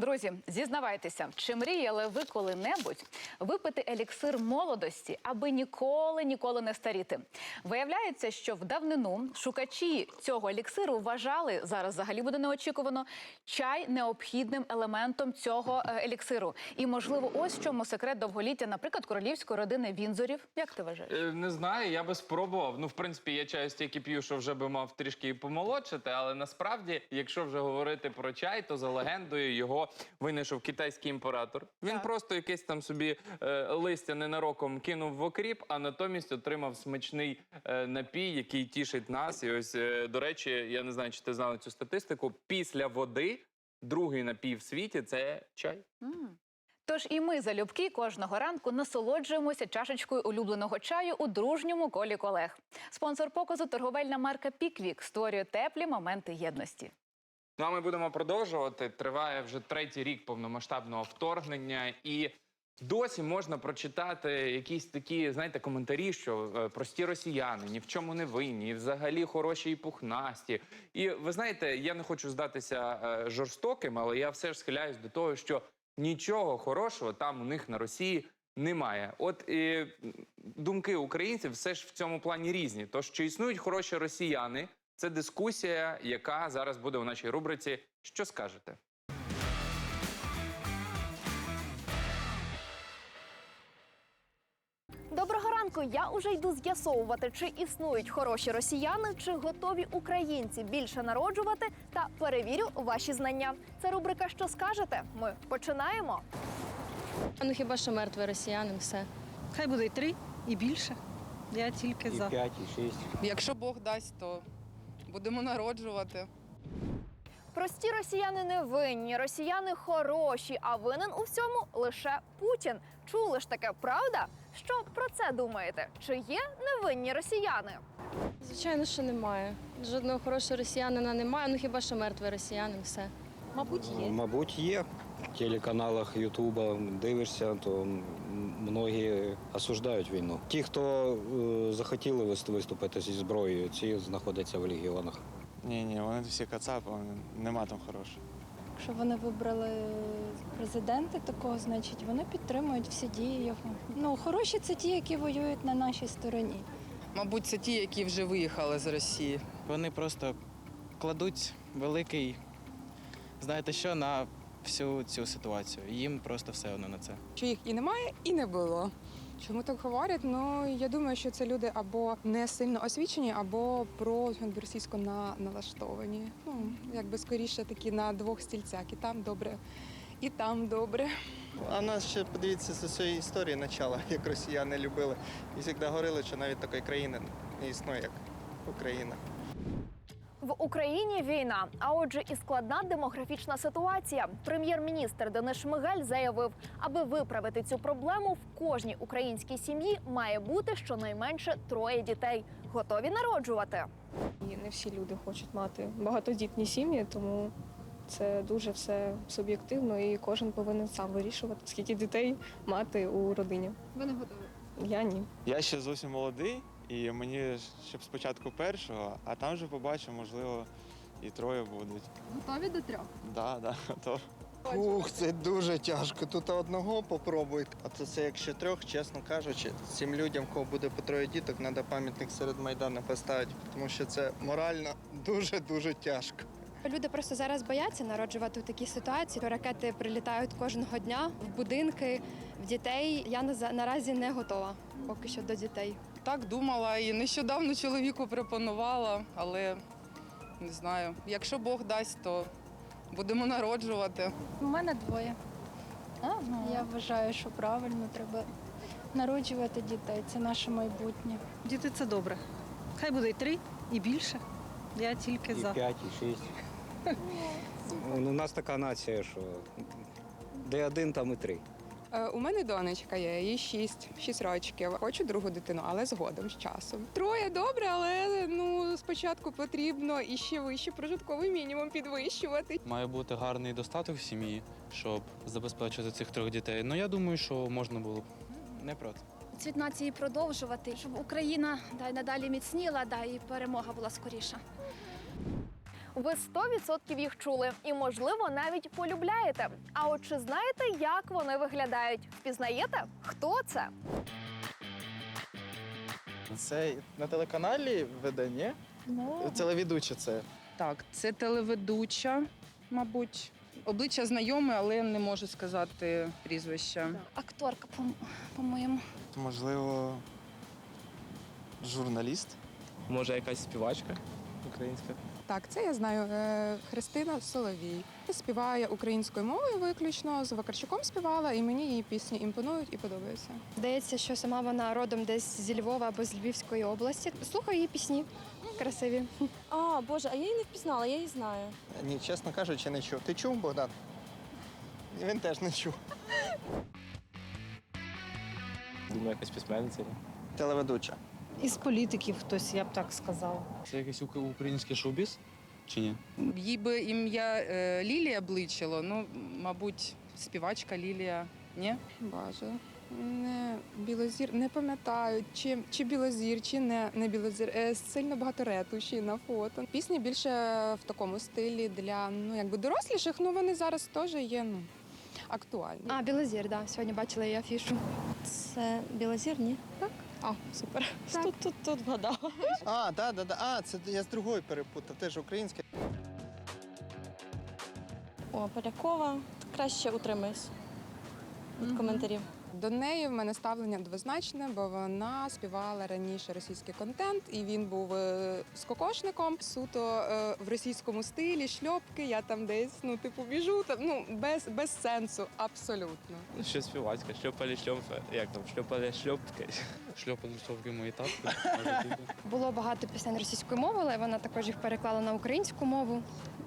Друзі, зізнавайтеся, чи мріяли ви коли-небудь випити еліксир молодості, аби ніколи ніколи не старіти? Виявляється, що в давнину шукачі цього еліксиру вважали зараз взагалі буде неочікувано чай необхідним елементом цього е, еліксиру. І можливо, ось в чому секрет довголіття, наприклад, королівської родини Вінзорів. Як ти вважаєш? Е, Не знаю, я би спробував. Ну, в принципі, я чаю стільки п'ю, що вже би мав трішки помолодшити, але насправді, якщо вже говорити про чай, то за легендою його винайшов китайський імператор. Він Так. просто якесь там собі е, листя ненароком кинув в окріп, а натомість отримав смачний е, напій, який тішить нас. І ось, е, до речі, я не знаю, чи ти знала цю статистику. Після води другий напій в світі це чай. М. Тож і ми залюбки кожного ранку насолоджуємося чашечкою улюбленого чаю у дружньому колі колег. Спонсор показу торговельна марка Піквік створює теплі моменти єдності. Ну а ми будемо продовжувати. Триває вже третій рік повномасштабного вторгнення, і досі можна прочитати якісь такі, знаєте, коментарі, що е, прості росіяни ні в чому не винні, і взагалі хороші і пухнасті. І ви знаєте, я не хочу здатися е, жорстоким, але я все ж схиляюсь до того, що нічого хорошого там у них на Росії. Немає, от і думки українців все ж в цьому плані різні. Тож чи існують хороші росіяни? Це дискусія, яка зараз буде у нашій рубриці. Що скажете? Доброго ранку. Я уже йду з'ясовувати, чи існують хороші росіяни, чи готові українці більше народжувати та перевірю ваші знання. Це рубрика Що скажете? Ми починаємо. Ну хіба що мертвий росіянин, все. Хай буде і три, і більше. Я тільки І за. 5, і 6. Якщо Бог дасть, то будемо народжувати. Прості росіяни не винні, росіяни хороші, а винен у всьому лише Путін. Чули ж таке, правда? Що про це думаєте? Чи є невинні росіяни? Звичайно, що немає. Жодного хорошого росіянина немає, ну хіба що мертвий росіянин, все. Мабуть, є. Мабуть, є. В телеканалах Ютуба дивишся, то многі осуждають війну. Ті, хто е, захотіли вис- виступити зі зброєю, ці знаходяться в легіонах. Ні, ні, вони всі кацапи, вони- нема там хорошого. Якщо вони вибрали президента такого, значить вони підтримують всі дії його. Ну, хороші це ті, які воюють на нашій стороні. Мабуть, це ті, які вже виїхали з Росії. Вони просто кладуть великий, знаєте що, на всю цю ситуацію. Їм просто все одно на це. що їх і немає, і не було. Чому так говорять? Ну я думаю, що це люди або не сильно освічені, або про російсько на налаштовані. Ну якби скоріше такі на двох стільцях. І там добре, і там добре. А нас ще подивіться з цієї історії начала, як росіяни любили. І завжди говорили, що навіть такої країни не існує, як Україна. В Україні війна, а отже, і складна демографічна ситуація. Прем'єр-міністр Денис Шмигаль заявив, аби виправити цю проблему, в кожній українській сім'ї має бути щонайменше троє дітей, готові народжувати. І не всі люди хочуть мати багатодітні сім'ї, тому це дуже все суб'єктивно, і кожен повинен сам вирішувати, скільки дітей мати у родині. Ви не готові. Я ні. Я ще зовсім молодий, і мені щоб спочатку першого, а там вже побачу, можливо, і троє будуть. Готові до трьох? Да, да, готов. Ух, це дуже тяжко. Тут одного попробуйте. А то це якщо трьох, чесно кажучи, цим людям, кого буде по троє діток, треба пам'ятник серед майдану поставити, тому що це морально дуже-дуже тяжко. Люди просто зараз бояться народжувати в такій ситуації. Ракети прилітають кожного дня в будинки, в дітей. Я наразі не готова поки що до дітей. Так думала і нещодавно чоловіку пропонувала, але не знаю. Якщо Бог дасть, то будемо народжувати. У мене двоє. Я вважаю, що правильно треба народжувати дітей. Це наше майбутнє. Діти це добре. Хай буде і три, і більше. Я тільки І за. 5, і 6. Ну, У нас така нація, що де один, там і три. Е, у мене донечка є, їй шість, шість років. Хочу другу дитину, але згодом з часом. Троє добре, але ну спочатку потрібно і ще вище прожитковий мінімум підвищувати. Має бути гарний достаток в сім'ї, щоб забезпечити цих трьох дітей. Ну я думаю, що можна було б не проти. Цвіт нації продовжувати, щоб Україна да, й надалі міцніла, да, і перемога була скоріша. Ви 100% їх чули і, можливо, навіть полюбляєте. А от чи знаєте, як вони виглядають? Впізнаєте? Хто це? Це на телеканалі веде, ні? Телеведуча це. Так, це телеведуча, мабуть. Обличчя знайоме, але не можу сказати прізвища. Акторка, по-моєму. Можливо, журналіст. Може, якась співачка українська. Так, це я знаю. Е, Христина Соловій співає українською мовою виключно. З Вакарчуком співала, і мені її пісні імпонують і подобаються. Здається, що сама вона родом десь зі Львова або з Львівської області. Слухаю її пісні. Красиві. А, Боже, а я її не впізнала, я її знаю. Ні, чесно кажучи, не чув. Ти чув, Богдан? Він теж не чув. Думаю, якась письменниця. Телеведуча. Із політиків хтось, я б так сказала. Це якийсь український шоу-біз? Чи ні? Їй би ім'я е, Лілія бличило, ну, мабуть, співачка Лілія. Ні? Боже. Не білозір, не пам'ятаю, чи, чи білозір, чи не, не білозір. Е, сильно багато ретуші на фото. Пісні більше в такому стилі для ну якби доросліших, ну вони зараз теж є ну, актуальні. А, Білозір, да. Сьогодні бачила її афішу. Це Білозір, ні? Так. А, супер. Тут, тут, тут вгадала. А, да, да, да. А, це я з другою перепутав, теж українське. О, Полякова. Краще утримайся від коментарів. До неї в мене ставлення двозначне, бо вона співала раніше російський контент, і він був е, з кокошником суто е, в російському стилі, шльопки. Я там десь ну типу біжу, там ну без, без сенсу, абсолютно. Що співачка, шльопали шльопка, як там, шльопали шльопки. Шльопали шльопки мої тапки. Було багато пісень російською мовою, але вона також їх переклала на українську мову.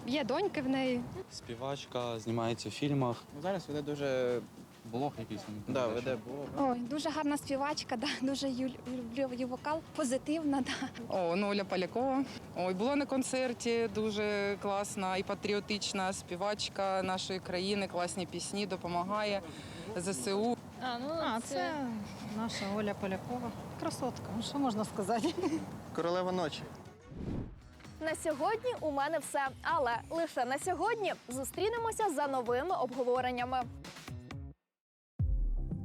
Є доньки в неї. Співачка, знімається в фільмах. Ну, Зараз веде дуже блог якийсь. Да, веде блог. Ой, дуже гарна співачка, да, дуже ю- люблю її вокал, позитивна, да. О, ну Оля Полякова. Ой, була на концерті, дуже класна і патріотична співачка нашої країни, класні пісні, допомагає ЗСУ. А, ну, а це наша Оля Полякова. Красотка, ну що можна сказати? Королева ночі. На сьогодні у мене все. Але лише на сьогодні зустрінемося за новими обговореннями.